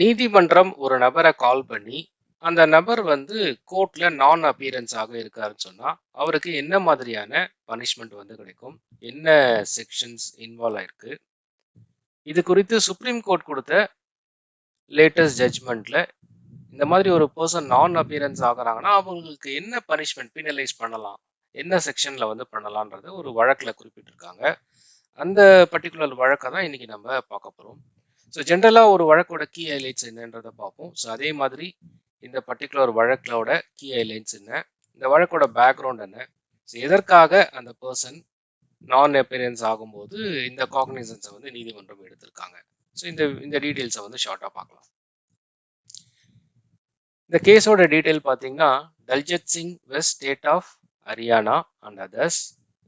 நீதிமன்றம் ஒரு நபரை கால் பண்ணி அந்த நபர் வந்து கோர்ட்ல நான் அப்பியரன்ஸ் ஆக இருக்காருன்னு சொன்னா அவருக்கு என்ன மாதிரியான பனிஷ்மெண்ட் வந்து கிடைக்கும்? என்ன செக்ஷன்ஸ் இன்வால்வ் ஆயிருக்கு? இது குறித்து சுப்ரீம் கோர்ட் கொடுத்த லேட்டஸ்ட் ஜட்ஜ்மெண்ட்ல இந்த மாதிரி ஒரு பர்சன் நான் அப்பியரன்ஸ் ஆகுறாங்கன்னா அவங்களுக்கு என்ன பனிஷ்மெண்ட் பீனலைஸ் பண்ணலாம்? என்ன செக்ஷன்ல வந்து பண்ணலான்றது ஒரு வழக்கில் குறிப்பிட்டிருக்காங்க. அந்த பர்டிகுலர் வழக்கை தான் இன்னைக்கு நம்ம பார்க்க போகிறோம் ஸோ ஜென்ரலாக ஒரு வழக்கோட கீ ஹைலைட்ஸ் என்னன்றதை பார்ப்போம். ஸோ அதே மாதிரி இந்த பர்டிகுலர் வழக்கோட கீ ஹைலைட்ஸ் என்ன? இந்த வழக்கோட பேக்ரவுண்ட் என்ன? ஸோ எதற்காக அந்த பர்சன் நான் அப்பியரன்ஸ் ஆகும்போது இந்த காக்னிசன்ஸை வந்து நீதிமன்றம் எடுத்திருக்காங்க? ஸோ இந்த இந்த டீட்டெயில்ஸை வந்து ஷார்ட்டாக பார்க்கலாம். இந்த கேஸோட டீட்டெயில் பார்த்தீங்கன்னா Daljit Singh west state of Haryana and others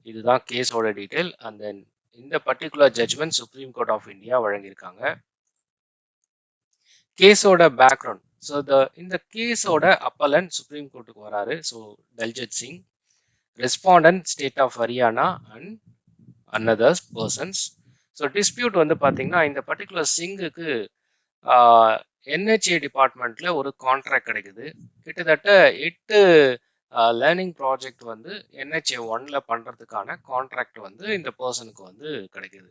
இதுதான் கேஸோட டீட்டெயில் அண்ட் தென் இந்த particular judgement Supreme Court of India வழங்கியிருக்காங்க. கேஸோட பேக்ரவுண்ட் ஸோ த இந்த கேஸோட அப்பலன் சுப்ரீம் கோர்ட்டுக்கு வராரு. So Daljit Singh respondent state of Haryana and anothers persons so dispute வந்து பார்த்தீங்கன்னா இந்த பர்டிகுலர் சிங்குக்கு என்ஹெச்ஏ டிபார்ட்மெண்ட்ல ஒரு கான்ட்ராக்ட் கிடைக்குது. கிட்டத்தட்ட எட்டு லேர்னிங் ப்ராஜெக்ட் வந்து என்ஹெச்ஏ ஒன்ல பண்ணுறதுக்கான கான்ட்ராக்ட் வந்து இந்த பர்சனுக்கு வந்து கிடைக்குது.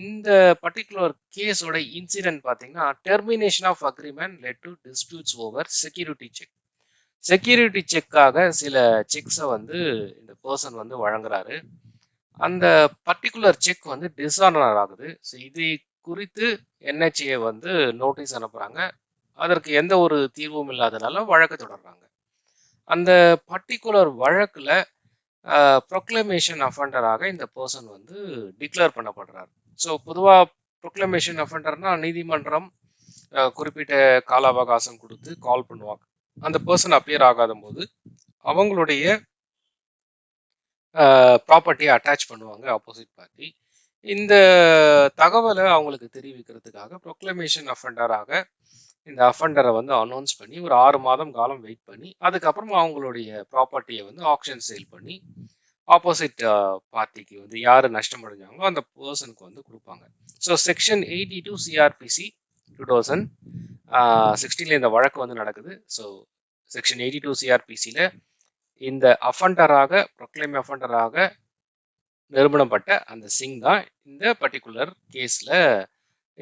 இந்த பர்டிகுலர் கேஸோட இன்சிடென்ட் பார்த்தீங்கன்னா termination of agreement led to disputes over security cheque security செக்காக சில செக்ஸை வந்து இந்த பர்சன் வந்து வழங்குறாரு. அந்த பர்டிகுலர் செக் வந்து டிஸ்ஆனர் ஆகுது. ஸோ இது குறித்து என்ஹெச்ஏ வந்து நோட்டீஸ் அனுப்புகிறாங்க அதற்கு எந்த ஒரு தீர்வும் இல்லாதனால வழக்கு தொடர்றாங்க. அந்த பர்டிகுலர் வழக்கில் ப்ரொக்ளமேஷன் அஃபண்டராக இந்த பர்சன் வந்து டிக்ளேர் பண்ணப்படுறாரு. ஸோ பொதுவாக ப்ரொக்ளமேஷன் அஃபண்டர்னா நீதிமன்றம் குறிப்பிட்ட கால அவகாசம் கொடுத்து கால் பண்ணுவாங்க. அந்த பர்சன் அப்பியர் ஆகாத போது அவங்களுடைய ப்ராப்பர்ட்டியை அட்டாச் பண்ணுவாங்க ஆப்போசிட் பார்ட்டி இந்த தகவலை அவங்களுக்கு தெரிவிக்கிறதுக்காக ப்ரொக்ளமேஷன் அஃபண்டராக இந்த அஃபண்டரை வந்து அனௌன்ஸ் பண்ணி ஒரு ஆறு மாதம் காலம் வெயிட் பண்ணி அதுக்கப்புறம் அவங்களுடைய ப்ராப்பர்ட்டியை வந்து ஆப்ஷன் சேல் பண்ணி ஆப்போசிட் பார்ட்டிக்கு வந்து யார் நஷ்டம் அடைஞ்சாங்களோ அந்த பர்சனுக்கு வந்து கொடுப்பாங்க. So section eighty two CrPC two thousand சிக்ஸ்டீனில் இந்த வழக்கு வந்து நடக்குது. ஸோ செக்ஷன் எயிட்டி டூ சிஆர்பிசியில் இந்த அஃபண்டராக ப்ரொக்ளைம் அஃபண்டராக நிறுவனப்பட்ட அந்த சிங் தான் இந்த பர்டிகுலர் கேஸில்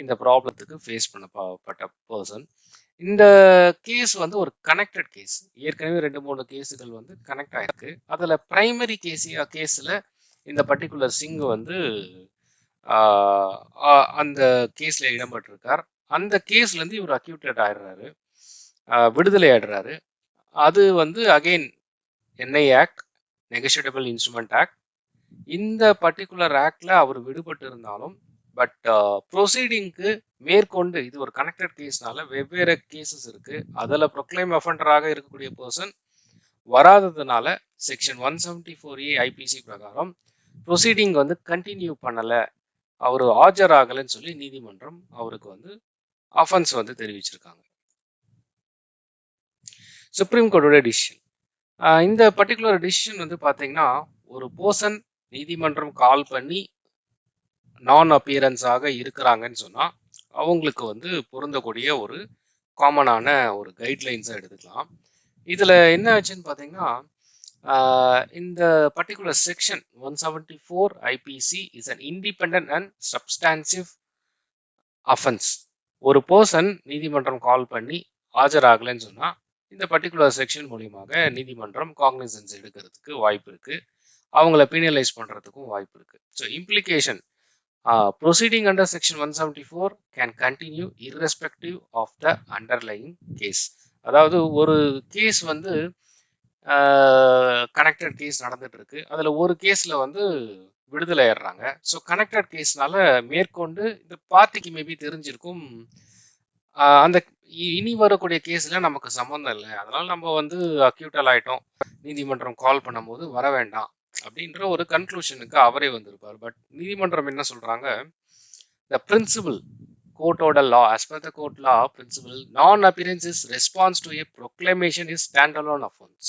இந்த ப்ராப்ளத்துக்கு ஃபேஸ் பண்ணப்பட்ட பர்சன் இந்த கேஸ் வந்து ஒரு கனெக்டட் கேஸ் ஏற்கனவே ரெண்டு மூணு கேஸுகள் வந்து கனெக்ட் ஆயிருக்கு. அதில் பிரைமரி கேஸியா கேஸில் இந்த பர்டிகுலர் சிங் வந்து அந்த கேஸில் இடம்பெற்றிருக்கார். அந்த கேஸ்லேருந்து இவர் அக்யூட்டட் ஆயிடுறாரு. விடுதலை ஆயிடுறாரு. அது வந்து again NI act negotiable instrument act இந்த பர்டிகுலர் ஆக்டில் அவர் விடுபட்டு இருந்தாலும் பட் ப்ரொசீடிங்க்கு uh, மேற்கொண்டு இது ஒரு கனெக்டட் கேஸ்னால வெவ்வேறு கேசஸ் இருக்கு. அதில் ப்ரொக்ளைம் அஃபண்டராக இருக்கக்கூடிய person வராததுனால section one seventy four A IPC பிரகாரம் ப்ரொசீடிங் வந்து கண்டினியூ பண்ணலை. அவர் ஆஜராகலைன்னு சொல்லி நீதிமன்றம் அவருக்கு வந்து அஃபன்ஸ் வந்து தெரிவிச்சிருக்காங்க. சுப்ரீம் கோர்ட்டோட டிசிஷன் இந்த பர்டிகுலர் டிசிஷன் வந்து பார்த்தீங்கன்னா ஒரு பர்சன் நீதிமன்றம் கால் பண்ணி நான் அப்பியரன்ஸாக இருக்கிறாங்கன்னு சொன்னால் அவங்களுக்கு வந்து பொருந்தக்கூடிய ஒரு காமனான ஒரு கைட்லைன்ஸை எடுத்துக்கலாம். இதில் என்ன ஆச்சுன்னு பார்த்தீங்கன்னா இந்த particular section one seventy four IPC is an independent and substantive offence ஒரு பர்சன் நீதிமன்றம் கால் பண்ணி ஆஜராகலைன்னு சொன்னால் இந்த பர்டிகுலர் செக்ஷன் மூலியமாக நீதிமன்றம் காக்னிசன்ஸ் எடுக்கிறதுக்கு வாய்ப்பு இருக்குது அவங்கள பீனலைஸ் பண்ணுறதுக்கும் வாய்ப்பு இருக்குது so implication proceeding under section one seventy four can continue irrespective of the underlying case அதாவது ஒரு கேஸ் வந்து uh, கனெக்டட் கேஸ் நடந்துட்டு இருக்கு அதில் ஒரு கேஸில் வந்து விடுதலை ஆயிடுறாங்க ஸோ கனெக்டட் கேஸ்னால மேற்கொண்டு இந்த பார்ட்டிக்கு மேபி தெரிஞ்சிருக்கும். Uh, அந்த இ- இனி வரக்கூடிய கேஸ்ல நமக்கு சம்மந்தம் இல்லை. அதனால நம்ம வந்து அக்யூட்டல் ஆயிட்டோம். நீதிமன்றம் கால் பண்ணும்போது வர வேண்டாம். அப்படின்ற ஒரு கன்க்ளூஷனுக்கு அவரே வந்திருப்பார். பட் நீதிமன்றம் என்ன சொல்றாங்க? The principal கோர்ட்டோட law as per the court law principal non appearance is response to a proclamation is stand alone offence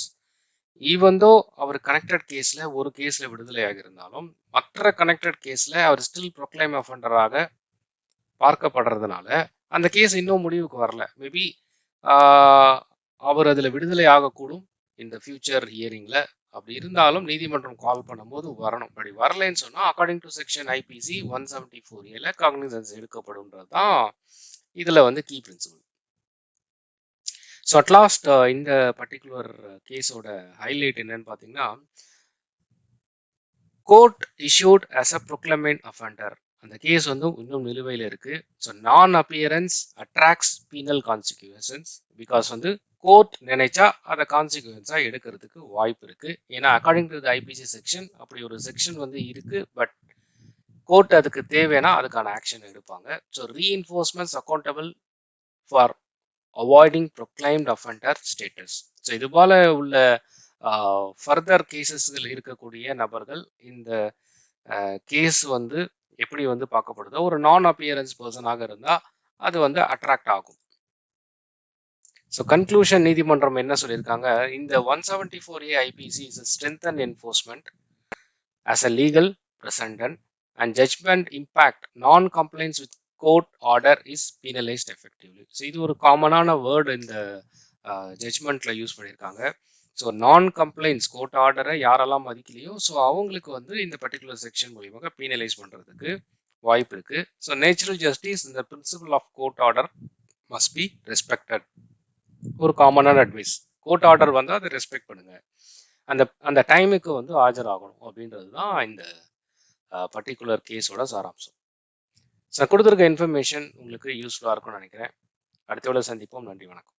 even though our connected கேஸில் ஒரு கேஸில் விடுதலையாக இருந்தாலும் மற்ற கனெக்டட் கேஸில் அவர் ஸ்டில் ப்ரொக்ளைம் அஃபண்டராக பார்க்கப்படுறதுனால அந்த கேஸ் இன்னும் முடிவுக்கு வரல. மேபி அவர் அதில் விடுதலை ஆகக்கூடும் இந்த ஃபியூச்சர் ஹியரிங்கில் அப்படி இருந்தாலும் நீதிமன்றம் கால் பண்ணும்போது வரணும். அப்படி வரலைன்னு சொன்னா according to section IPC one seventy four ஏல காக்னிசன்ஸ் எடுக்கப்படும்ன்றது தான் இதுல வந்து key principal so at last இந்த பர்டிகுலர் கேஸோட ஹைலைட் என்னன்னு பார்த்தீங்கன்னா court issued as a proclaimed offender அந்த கேஸ் வந்து இன்னும் நிலுவையில் இருக்கு. So non appearance attracts penal consequences because வந்து கோர்ட் நினைச்சா அதை கான்சிக்யூன்ஸா எடுக்கிறதுக்கு வாய்ப்பு இருக்கு. ஏன்னா அக்கார்டிங் டு ஐபிசி செக்ஷன் அப்படி ஒரு செக்ஷன் வந்து இருக்கு. பட் கோர்ட் அதுக்கு தேவைன்னா அதுக்கான ஆக்ஷன் எடுப்பாங்க. So reinforcements accountable for avoiding proclaimed offender status so இது போல உள்ள ஃபர்தர் கேசஸ்கள் இருக்கக்கூடிய நபர்கள் இந்த கேஸ் வந்து எப்படி வந்து பார்க்கப்படுதோ ஒரு நான் அப்பியரன்ஸ் பர்சனாக இருந்தால் அது வந்து அட்ராக்ட் ஆகும். ஸோ கன்க்ளூஷன் நீதிமன்றம் என்ன சொல்லியிருக்காங்க? இந்த one seventy four A IPC is strength and enforcement as a legal precedent and judgement impact non compliance with court order is penalised effectively so இது ஒரு காமனான வேர்டு இந்த ஜட்மெண்ட்ல யூஸ் பண்ணியிருக்காங்க. ஸோ நான் கம்ப்ளைண்ட்ஸ் கோர்ட் ஆர்டரை யாரெல்லாம் மதிக்கலையோ so அவங்களுக்கு வந்து இந்த பர்டிகுலர் செக்ஷன் மூலியமாக பீனலைஸ் பண்ணுறதுக்கு வாய்ப்பு இருக்குது ஸோ நேச்சுரல் ஜஸ்டிஸ் இந்த principal of court order must be respected ஒரு காமனான அட்வைஸ் கோர்ட் ஆர்டர் வந்தால் அதை ரெஸ்பெக்ட் பண்ணுங்க. அந்த அந்த டைமுக்கு வந்து ஆஜராகணும் அப்படின்றது தான் இந்த பர்டிகுலர் கேஸோட சாராம்சம். சார் கொடுத்துருக்க இன்ஃபர்மேஷன் உங்களுக்கு யூஸ்ஃபுல்லாக இருக்கும்னு நினைக்கிறேன். அடுத்த சந்திப்போம். நன்றி வணக்கம்.